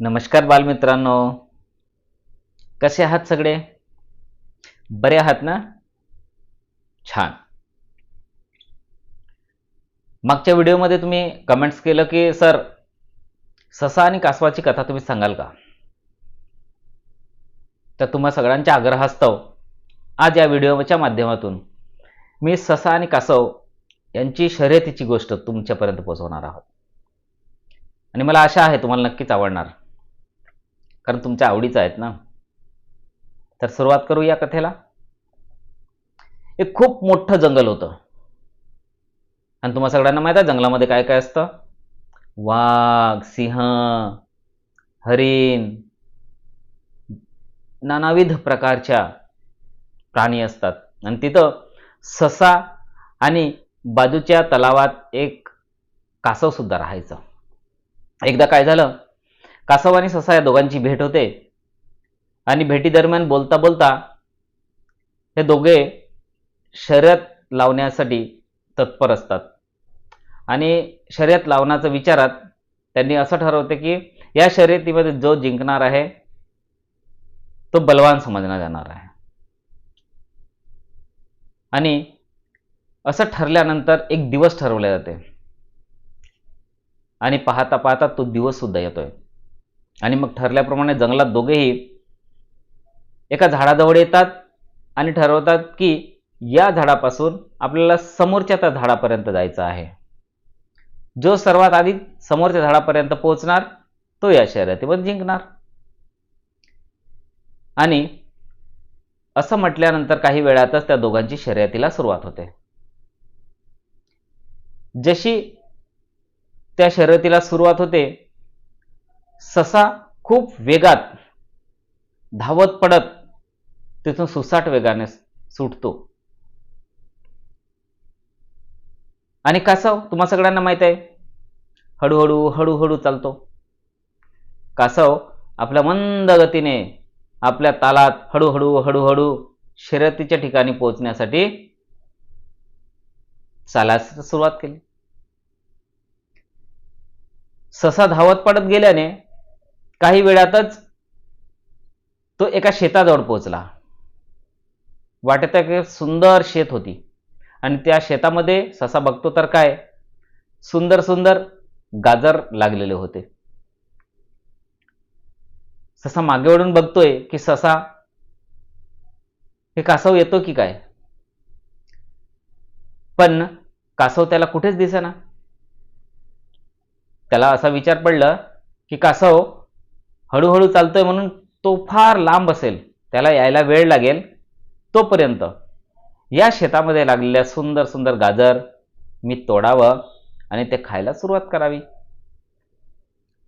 नमस्कार बालमित्रांनो. कसे आहात सगळे? बरे आहात ना? छान. मागच्या व्हिडिओमध्ये तुम्ही कमेंट्स केलं की सर ससा आणि कासवाची कथा तुम्ही सांगाल का? तर तुम्हा सगळ्यांच्या आग्रहास्तव आज या व्हिडिओच्या माध्यमातून मी ससा आणि कासव यांची शर्यतीची गोष्ट तुमच्यापर्यंत पोहोचवणार आहोत. आणि मला आशा आहे तुम्हाला नक्कीच आवडणार. कारण तुमच्या आवडीचं आहेत ना. तर सुरुवात करू या कथेला. एक खूप मोठं जंगल होतं. आणि तुम्हा सगळ्यांना माहीत आहे जंगलामध्ये काय काय असतं? वाघ सिंह हरिण नानाविध प्रकारच्या प्राणी असतात. आणि तिथं ससा आणि बाजूच्या तलावात एक कासव सुद्धा राहायचं. एकदा काय झालं? कासव आणि ससा या दोघांची भेट होते. आणि भेटीदरम्यान बोलता बोलता हे दोघे शर्यत लावण्यासाठी तत्पर असतात. आणि शर्यत लावण्याचा विचारात त्यांनी असं ठरवते की या शर्यतीमध्ये जो जिंकणार आहे तो बलवान समजला जाणार आहे. आणि असं ठरल्यानंतर एक दिवस ठरवले जाते. आणि पाहता पाहता तो दिवस सुद्धा येतोय. आणि मग ठरल्याप्रमाणे जंगलात दोघेही एका झाडाजवळ येतात आणि ठरवतात की या झाडापासून आपल्याला समोरच्या त्या झाडापर्यंत जायचं आहे. जो सर्वात आधी समोरच्या झाडापर्यंत पोहोचणार तो या शर्यतीमध्ये जिंकणार. आणि असं म्हटल्यानंतर काही वेळातच त्या दोघांची शर्यतीला सुरुवात होते. जशी त्या शर्यतीला सुरुवात होते ससा खूप वेगात धावत पडत तिथून सुसाट वेगाने सुटतो. आणि कासव तुम्हा सगळ्यांना माहीत आहे? हळूहळू हळूहळू चालतो. कासव आपल्या मंद गतीने आपल्या तालात हळूहळू हळूहळू शर्यतीच्या ठिकाणी पोहोचण्यासाठी चालायला सुरुवात केली. ससा धावत पडत गेल्याने काही वेळातच तो एका शेताजवळ पोहोचला. वाटेत एक सुंदर शेत होती. आणि त्या शेतामध्ये ससा बघतो तर काय सुंदर सुंदर गाजर लागलेले होते. ससा मागे वळून बघतोय की ससा हे कासव येतो की काय? पण कासव त्याला कुठेच दिसेना. त्याला असा विचार पडला की कासव हळूहळू चालतोय म्हणून तो फार लांब असेल. त्याला यायला वेळ लागेल. तोपर्यंत या शेतामध्ये लागलेल्या सुंदर सुंदर गाजर मी तोडावं आणि ते खायला सुरुवात करावी.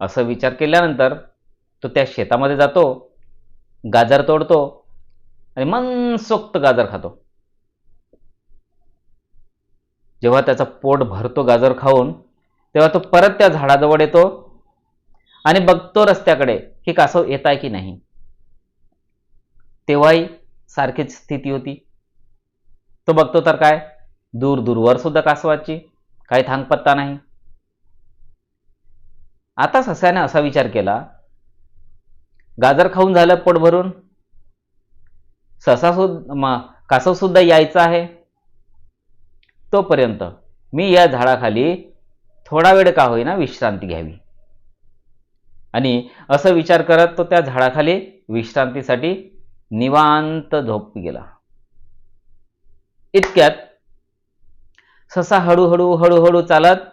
असं विचार केल्यानंतर तो त्या शेतामध्ये जातो गाजर तोडतो आणि मनसोक्त गाजर खातो. जेव्हा त्याचा पोट भरतो गाजर खाऊन तेव्हा तो परत त्या झाडाजवळ येतो आणि बघतो रस्त्याकडे की कासव येत आहे की नाही. तेव्हाही सारखीच स्थिती होती. तो बघतो तर काय? दूर दूरवर सुद्धा कासवाची काही थांगपत्ता नाही. आता सस्याने असा विचार केला गाजर खाऊन झालं पोट भरून. ससा सुद्धा कासव सुद्धा यायचा आहे. तोपर्यंत मी या झाडाखाली थोडा वेळ का होईना विश्रांती घ्यावी. आणि असं विचार करत तो त्या झाडाखाली विश्रांतीसाठी निवांत झोप गेला. इतक्यात ससा हळूहळू हळूहळू चालत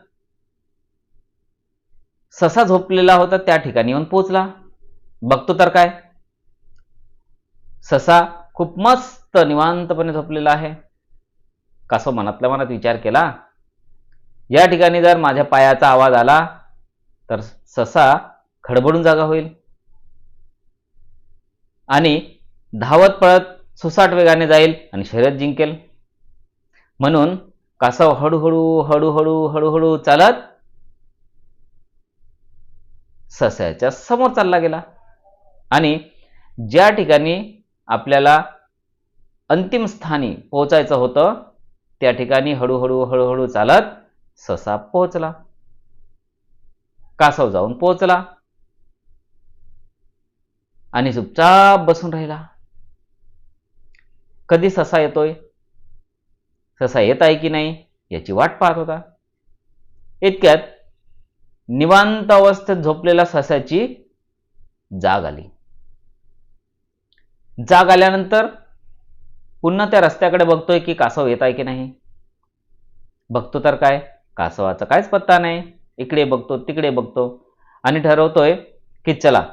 ससा झोपलेला होता त्या ठिकाणी येऊन पोचला बघतो तर काय? ससा खूप मस्त निवांतपणे झोपलेला आहे. कसं मनातल्या मनात विचार केला? या ठिकाणी जर माझ्या पायाचा आवाज आला तर ससा खडबडून जागा होईल. आणि धावत पळत सुसाट वेगाने जाईल आणि शर्यत जिंकेल. म्हणून कासव हळूहळू हळूहळू हळूहळू चालत सस्याच्या समोर चालला गेला. आणि ज्या ठिकाणी आपल्याला अंतिम स्थानी पोहोचायचं होतं त्या ठिकाणी हळूहळू हळूहळू चालत ससा पोहोचला. कासव जाऊन पोहोचला. आणि चुपचाप बसून राहिला. कधी ससा येतोय? ससा येत आहे की नाही याची वाट पाहत होता. इतक्यात निवांत अवस्थेत झोपलेल्या ससाची जाग आली. जाग आल्यानंतर पुन्हा त्या रस्त्याकडे बघतोय की कासव येत आहे की नाही. बघतो तर काय? कासवाचा कायच पत्ता नाही. इकडे बघतो तिकडे बघतो. आणि ठरवतोय की चला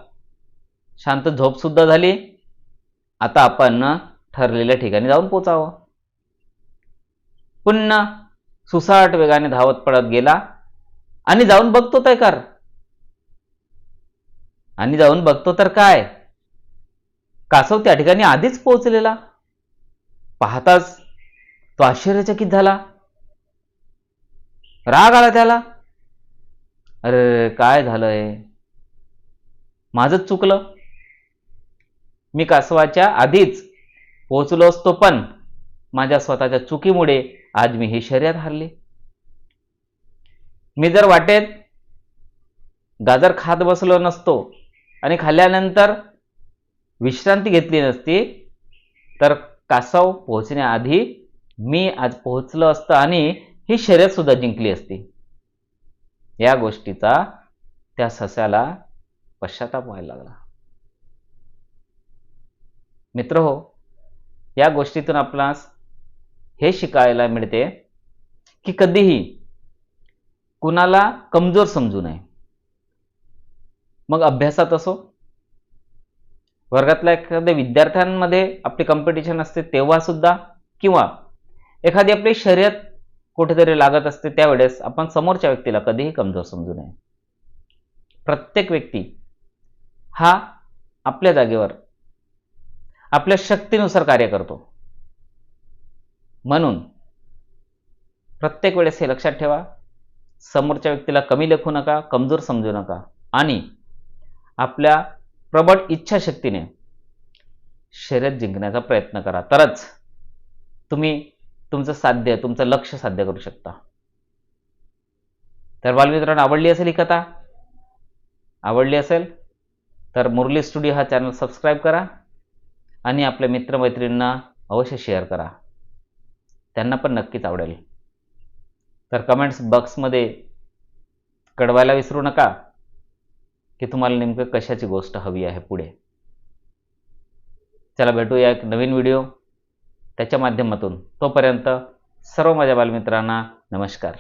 शांत झोप सुद्धा झाली. आता आपण ठरलेल्या ठिकाणी जाऊन पोचावं. पुन्हा सुसाट वेगाने धावत पडत गेला. आणि जाऊन बघतो तर कर. आणि जाऊन बघतो तर काय? कासव त्या ठिकाणी आधीच पोहोचलेला. पाहताच तो आश्चर्यचकित झाला. राग आला त्याला. अरे काय झालंय? माझंच चुकलं. मी कासवाच्या आधीच पोहोचलो असतो पण माझ्या स्वतःच्या चुकीमुळे आज मी ही शर्यत हरले. मी जर वाटेत गाजर खात बसलो नसतो आणि खाल्ल्यानंतर विश्रांती घेतली नसती तर कासव पोहोचण्याआधी मी आज पोहोचलो असतं आणि ही शर्यत सुद्धा जिंकली असती. या गोष्टीचा त्या सस्याला पश्चाताप व्हायला लागला. मित्र हो या गोष्टीतून आपणास हे शिकायला मिळते की कधीही कुणाला कमजोर समजू नये. मग अभ्यासात असो. वर्गातल्या एखाद्या विद्यार्थ्यांमध्ये आपली कॉम्पिटिशन असते तेव्हा सुद्धा किंवा एखादी आपली शर्यत कुठेतरी लागत असते त्यावेळेस आपण समोरच्या व्यक्तीला कधीही कमजोर समजू नये. प्रत्येक व्यक्ती हा आपल्या जागेवर आपल्या शक्तीनुसार कार्य करतो. म्हणून प्रत्येक वेळेस हे लक्षात ठेवा समोरच्या व्यक्तीला कमी लेखू नका कमजोर समजू नका आणि आपल्या प्रबळ इच्छाशक्तीने शर्यत जिंकण्याचा प्रयत्न करा. तरच तुम्ही तुमचं साध्य तुमचं लक्ष साध्य करू शकता. तर बालमित्रांनो आवडली असेल ही कथा? आवडली असेल? तर मुरली स्टुडिओ हा चॅनल सबस्क्राईब करा. आणि आपल्या मित्रमैत्रिणींना अवश्य शेअर करा. त्यांना पण नक्कीच आवडेल. तर कमेंट्स बॉक्समध्ये कळवायला विसरू नका की तुम्हाला नेमकं कशाची गोष्ट हवी आहे पुढे. चला भेटूया एक नवीन व्हिडिओ त्याच्या माध्यमातून. तोपर्यंत सर्व माझ्या बालमित्रांना नमस्कार.